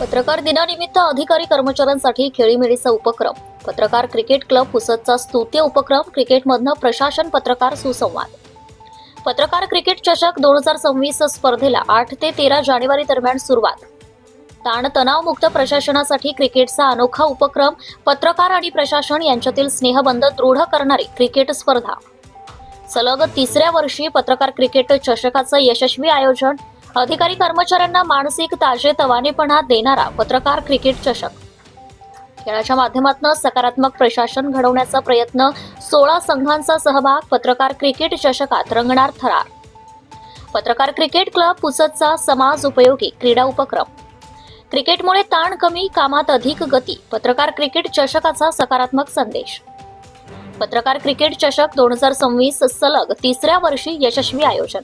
पत्रकार दिनानिमित्त अधिकारी कर्मचाऱ्यांसाठी खेळीमेळीचा उपक्रम. पत्रकार क्रिकेट क्लब पुसदचा स्तुत्य उपक्रम क्रिकेटमधनं प्रशासन पत्रकार सुसंवाद. पत्रकार क्रिकेट चषक दोन हजार सव्वीस स्पर्धेला आठ ते तेरा जानेवारी दरम्यान सुरुवात. ताणतणावमुक्त प्रशासनासाठी क्रिकेटचा अनोखा उपक्रम पत्रकार आणि प्रशासन यांच्यातील स्नेहबंध दृढ करणारी क्रिकेट स्पर्धा. सलग तिसऱ्या वर्षी पत्रकार क्रिकेट चषकाचं यशस्वी आयोजन अधिकारी कर्मचाऱ्यांना मानसिक ताजेतवानेपणा देणारा पत्रकार क्रिकेट चषक. खेळाच्या माध्यमातून सकारात्मक प्रशासन घडवण्याचा प्रयत्न सोळा संघांचा सहभाग पत्रकार क्रिकेट चषकात रंगणार थरार. पत्रकार क्रिकेट क्लब पुसदचा समाज उपयोगी क्रीडा उपक्रम. क्रिकेटमुळे ताण कमी कामात अधिक गती पत्रकार क्रिकेट चषकाचा सकारात्मक संदेश. पत्रकार क्रिकेट चषक दोन हजार सव्वीस सलग तिसऱ्या वर्षी यशस्वी आयोजन.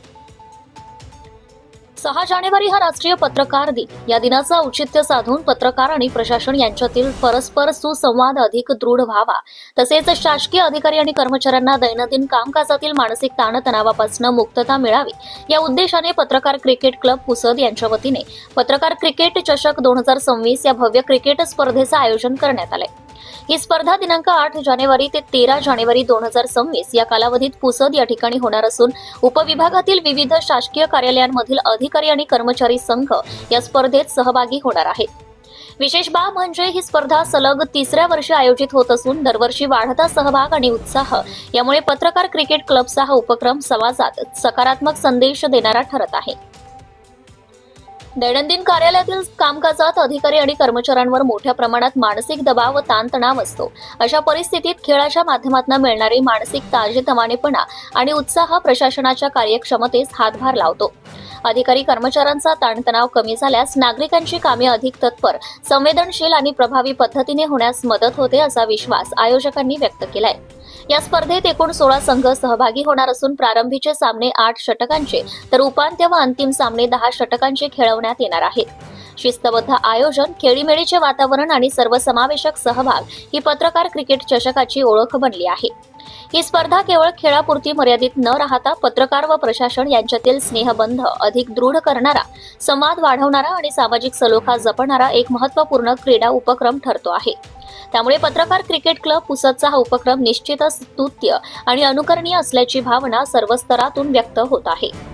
सहा जानेवारी हा राष्ट्रीय पत्रकार दिन. या दिनाचं औचित्य साधून पत्रकार आणि प्रशासन यांच्यातील परस्पर सुसंवाद अधिक दृढ व्हावा. तसेच शासकीय अधिकारी आणि कर्मचाऱ्यांना दैनंदिन कामकाजातील मानसिक ताणतणावापासून मुक्तता मिळावी. या उद्देशाने पत्रकार क्रिकेट क्लब पुसद यांच्या वतीने पत्रकार क्रिकेट चषक दोन हजार सव्वीस या भव्य क्रिकेट स्पर्धेचं आयोजन करण्यात आलंय. ही स्पर्धा दिनांक आठ जानेवारी ते तेरा जानेवारी दोन हजार सव्वीस या कालावधीत पुसद या ठिकाणी होणार असून उपविभागातील विविध शासकीय कार्यालयांमधील अधिकारी आणि कर्मचारी संघ या स्पर्धेत सहभागी होणार आहेत. विशेष बाब म्हणजे ही स्पर्धा सलग तिसऱ्या वर्षी आयोजित होत असून दरवर्षी वाढता सहभाग आणि उत्साह यामुळे पत्रकार क्रिकेट क्लबचा हा उपक्रम समाजात सकारात्मक संदेश देणारा ठरत आहे. दैनंदिन कार्यालयातील कामकाजात अधिकारी आणि कर्मचाऱ्यांवर मोठ्या प्रमाणात मानसिक दबाव व ताणतणाव असतो. अशा परिस्थितीत खेळाच्या माध्यमातून मिळणारी मानसिक ताजेतवानेपणा आणि उत्साह प्रशासनाच्या कार्यक्षमतेस हातभार लावतो. अधिकारी कर्मचाऱ्यांचा ताणतणाव कमी झाल्यास नागरिकांची कामे अधिक तत्पर संवेदनशील आणि प्रभावी पद्धतीने होण्यास मदत होते असा विश्वास आयोजकांनी व्यक्त केलाय. या स्पर्धेत एकूण सोळा संघ सहभागी होणार असून प्रारंभीचे सामने आठ षटकांचे तर उपांत्य व अंतिम सामने दहा षटकांचे खेळवण्यात येणार आहेत. शिस्तबद्ध आयोजन खेळीमेळीचे वातावरण आणि सर्वसमावेशक सहभाग ही पत्रकार क्रिकेट चषकाची ओळख बनली आहे. ही स्पर्धा केवळ खेळापुरती मर्यादित न राहता पत्रकार व प्रशासन यांच्यातील स्नेहबंध अधिक दृढ करणारा संवाद वाढवणारा आणि सामाजिक सलोखा जपणारा एक महत्त्वपूर्ण क्रीडा उपक्रम ठरतो आहे. त्यामुळे पत्रकार क्रिकेट क्लब पुसदचा हा उपक्रम निश्चितच स्तुत्य आणि अनुकरणीय असल्याची भावना सर्व स्तरातून व्यक्त होत आहे.